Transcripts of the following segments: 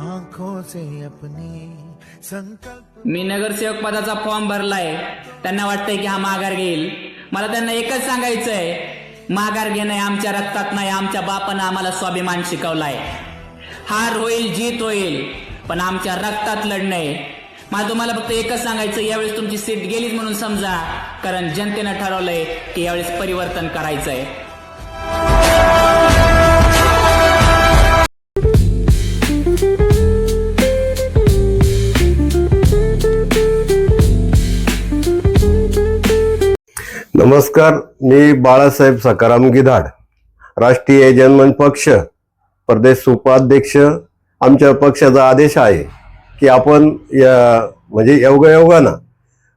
आंखों से संकल्प मी नगरसेवक पदाचा फॉर्म भरलाय. त्यांना वाटतंय की हा माघार घेईल. मला त्यांना एकच सांगायचंय. माघार घेणं आमच्या रक्तात नाही आमच्या बापानं आम्हाला स्वाभिमान शिकवलाय. हार होईल जीत होईल पण आमच्या रक्तात लढणंय मला तुम्हाला फक्त एकच सांगायचं यावेळेस तुमची सीट गेलीच म्हणून समजा. कारण जनतेनं ठरवलंय की यावेळेस परिवर्तन करायचंय. नमस्कार मी बाळासाहेब सकाराम गिधाड राष्ट्रीय जनमन पक्ष प्रदेश उपाध्यक्ष. आमच्या पक्षाचा आदेश आहे की आपण या म्हणजे योगायोगानं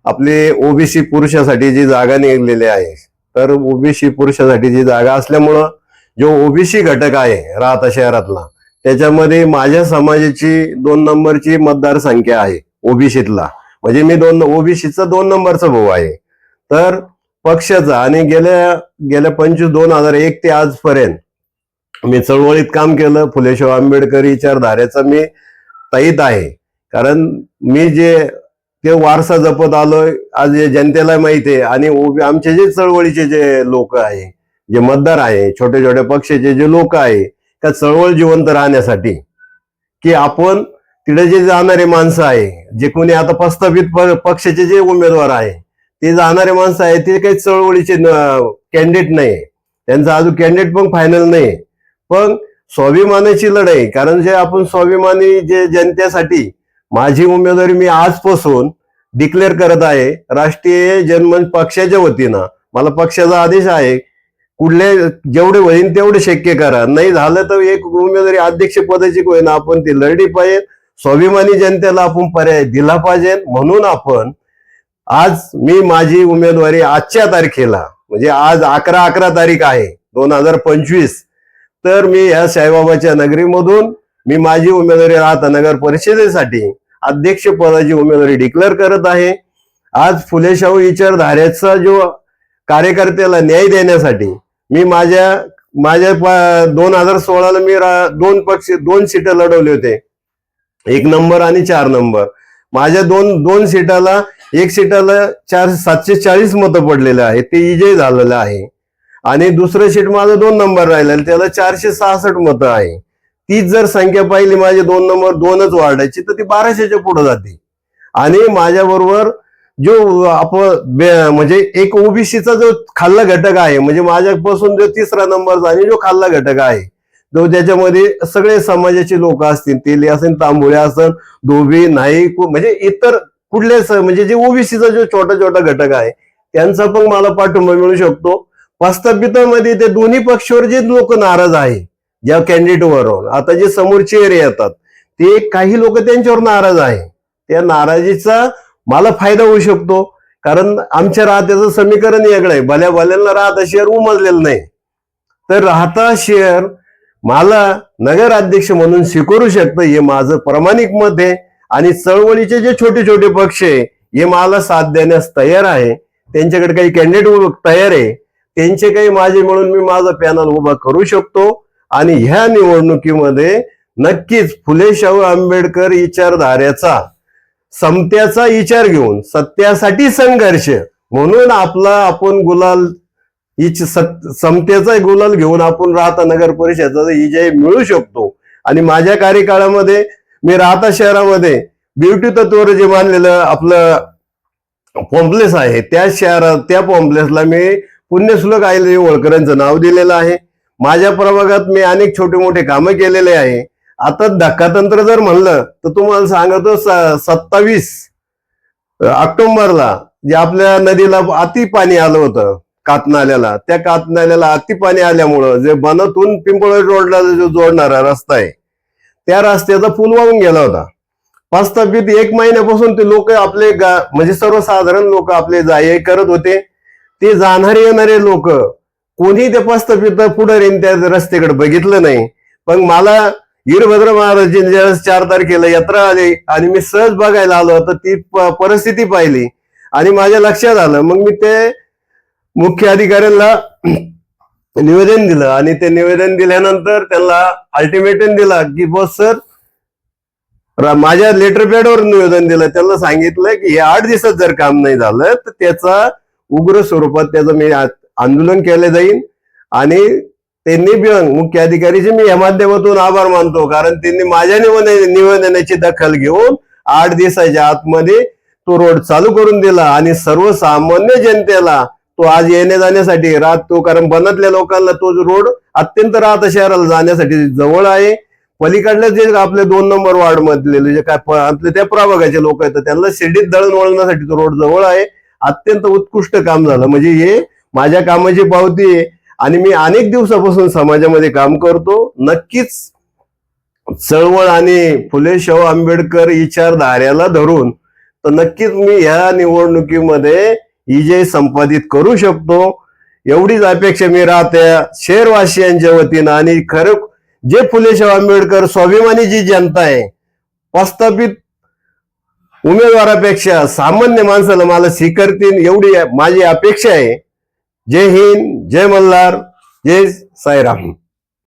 आपली ओबीसी पुरुषासाठी जी जागा निघलेली आहे तर ओबीसी पुरुषासाठी जी जागा असल्यामुळं जो ओबीसी घटक आहे राहता शहरातला त्याच्यामध्ये माझ्या समाजाची दोन नंबरची मतदारसंख्या आहे ओबीसीतला. म्हणजे मी दोन ओबीसीचा दोन नंबरचा भाऊ आहे. तर पक्षाचा आणि गेल्या गेल्या पंचवीस दोन हजार एक ते आजपर्यंत मी चळवळीत काम केलं. फुलेशाह आंबेडकर विचारधारेचा मी ताईत आहे. कारण मी जे ते वारसा जपत आलोय आज जनतेला माहिती आहे आणि उभे- आमचे जे चळवळीचे जे लोक आहे जे मतदार आहे छोटे छोटे पक्षाचे जे लोक आहे त्या चळवळ जिवंत राहण्यासाठी की आपण तिथे जे जाणारे माणसं आहे जे कोणी आता प्रस्थापित प- पक्षाचे जे उमेदवार आहे ते जाणारे माणसं आहेत ते काही चळवळीचे कॅन्डिडेट नाही त्यांचा अजून कॅन्डिडेट पण फायनल नाही पण स्वाभिमानाची लढाई कारण जे आपण स्वाभिमानी जे जनतेसाठी माझी उमेदवारी मी आजपासून डिक्लेअर करत आहे राष्ट्रीय जनमंच पक्षाच्या वतीनं. मला पक्षाचा आदेश आहे कुठले जेवढे होईल तेवढे शक्य करा. नाही झालं तर एक उमेदवारी अध्यक्ष पदाची होईना आपण ती लढली पाहिजे. स्वाभिमानी जनतेला आपण पर्याय दिला पाहिजे. म्हणून आपण आज मी माझी उमेदवारी आजच्या तारखेला म्हणजे आज अकरा अकरा तारीख आहे दोन हजार पंचवीस. तर मी या साईबाबाच्या नगरीमधून मी माझी उमेदवारी राहता नगर परिषदेसाठी अध्यक्ष पदाची उमेदवारी डिक्लेअर करत आहे. आज फुले शाहू विचारधारेचा जो कार्यकर्त्याला न्याय देण्यासाठी मी माझ्या माझ्या दोन हजार सोळाला मी रा- दोन पक्ष दोन सीट लढवले होते. एक नंबर आणि चार नंबर. माझ्या दोन दोन सीटाला एक सीटाला चार सातशे चाळीस मतं पडलेले आहे ते विजय झालेलं आहे. आणि दुसरं सीट माझं दोन नंबर राहिलेलं त्याला चारशे सहासष्ट मतं आहे. तीच जर संख्या पाहिली माझे दोन नंबर दोनच वाढायची तर ती बाराशेच्या पुढे जाते. आणि माझ्या बरोबर जो आपण म्हणजे एक ओबीसीचा जो खाल्ला घटक आहे म्हणजे माझ्यापासून जो तिसरा नंबरचा आणि जो खाल्ला घटक आहे जो ज्याच्यामध्ये सगळे समाजाचे लोक असतील तेली असेल तांबुळे असेल धोबी नाईक म्हणजे इतर कुठल्याच म्हणजे जे ओबीसीचा जो छोटा छोटा घटक आहे त्यांचा पण मला पाठिंबा मिळू शकतो. प्रस्थापितामध्ये ते दोन्ही पक्षावर जे लोक नाराज आहे ज्या कॅन्डिडेटवर आता जे समोरचे एरिया येतात ते काही लोक त्यांच्यावर नाराज आहे. त्या नाराजीचा मला फायदा होऊ शकतो. कारण आमच्या राहत्याचं समीकरण वेगळं आहे. भल्या भल्यांना राहता शेअर उमजलेलं नाही. तर राहता शेअर मला नगर अध्यक्ष म्हणून स्वीकारू शकतं. हे माझं प्रामाणिक मत आहे. आणि चळवळीचे जे छोटे छोटे पक्ष आहे हे मला साथ देण्यास तयार आहे. त्यांच्याकडे काही कॅन्डिडेट तयार आहे. त्यांचे काही माझे म्हणून मी माझा पॅनल उभा करू शकतो. आणि ह्या निवडणुकीमध्ये नक्कीच फुले शाहू आंबेडकर विचारधाऱ्याचा समत्याचा विचार घेऊन सत्यासाठी संघर्ष म्हणून आपला आपण गुलाल हिच समतेचा गुलाल घेऊन आपण राहता नगर परिषदेचा विजय मिळू शकतो. आणि माझ्या कार्यकाळामध्ये मी राहता शहरामध्ये ब्युटी तत्वर जे मानलेलं आपलं पॉम्प्लेस आहे. त्या शहरात त्या पॉम्प्लेसला मी पुण्यसुलक आईल होळकरांचं नाव दिलेलं आहे. माझ्या प्रभागात मी अनेक छोटे मोठे कामं केलेले आहे. आता धक्कातंत्र जर म्हणलं तर तुम्हाला सांगतो सत्तावीस ऑक्टोबरला जे आपल्या नदीला अति पाणी आलं होतं कातनाल्याला. त्या कातनाल्याला अति पाणी आल्यामुळं जे बनतून पिंपळ रोडला जो जोडणारा रस्ता आहे त्या रस्त्याचा पूल वाहून गेला होता. प्रस्थापित एक महिन्यापासून ते लोक आपले गा म्हणजे सर्वसाधारण लोक आपले जाय करत होते. ते जाणारे येणारे लोक कोणी ते प्रस्थापित पुढे त्या रस्त्याकडे बघितलं नाही. पण मला वीरभद्र महाराज ज्यावेळेस चार तारखेला यात्रा आली आणि मी सहज बघायला आलो तर ती प- परिस्थिती पाहिली. आणि माझ्या लक्षात आलं मग मी ते मुख्य अधिकाऱ्यांना निवेदन दिलं आणि ते निवेदन दिल्यानंतर त्यांना अल्टिमेटम दिला की बस सर माझ्या लेटर पॅडवर निवेदन दिलं. त्यांना सांगितलं की हे आठ दिवसात जर काम नाही झालं तर त्याचा उग्र स्वरूपात त्याचं मी आंदोलन केलं जाईल आणि त्यांनी मुख्य अधिकारीचे मी या माध्यमातून आभार मानतो. कारण त्यांनी माझ्या निवेदनाची दखल घेऊन आठ दिवसाच्या आतमध्ये तो रोड चालू करून दिला आणि सर्वसामान्य जनतेला तो आज येण्या जाण्यासाठी राहतो कारण बनतल्या लोकांना तो रोड अत्यंत राहता शहराला जाण्यासाठी जवळ आहे. पलीकडल्या जे आपले दोन नंबर वार्ड मधले जे काय आपले त्या प्रभागाचे लोक आहेत त्यांना शिर्डीत दळण वळण्यासाठी तो रोड जवळ आहे. अत्यंत उत्कृष्ट काम झालं. म्हणजे हे माझ्या कामाची पावती आहे. आणि मी अनेक दिवसापासून समाजामध्ये काम करतो. नक्कीच चळवळ आणि फुले शाहू आंबेडकर विचारधाऱ्याला धरून तर नक्कीच मी ह्या निवडणुकीमध्ये विजय संपादित करू शकतो एवढीच अपेक्षा मी राहते शहरवासियांच्या वतीनं. आणि खरं जे फुले आंबेडकर स्वाभिमानी जी जनता आहे प्रस्थापित उमेदवारापेक्षा सामान्य माणसाला मला स्वीकारतील एवढी माझी अपेक्षा आहे. जय हिंद जय मल्हार जय साईराम.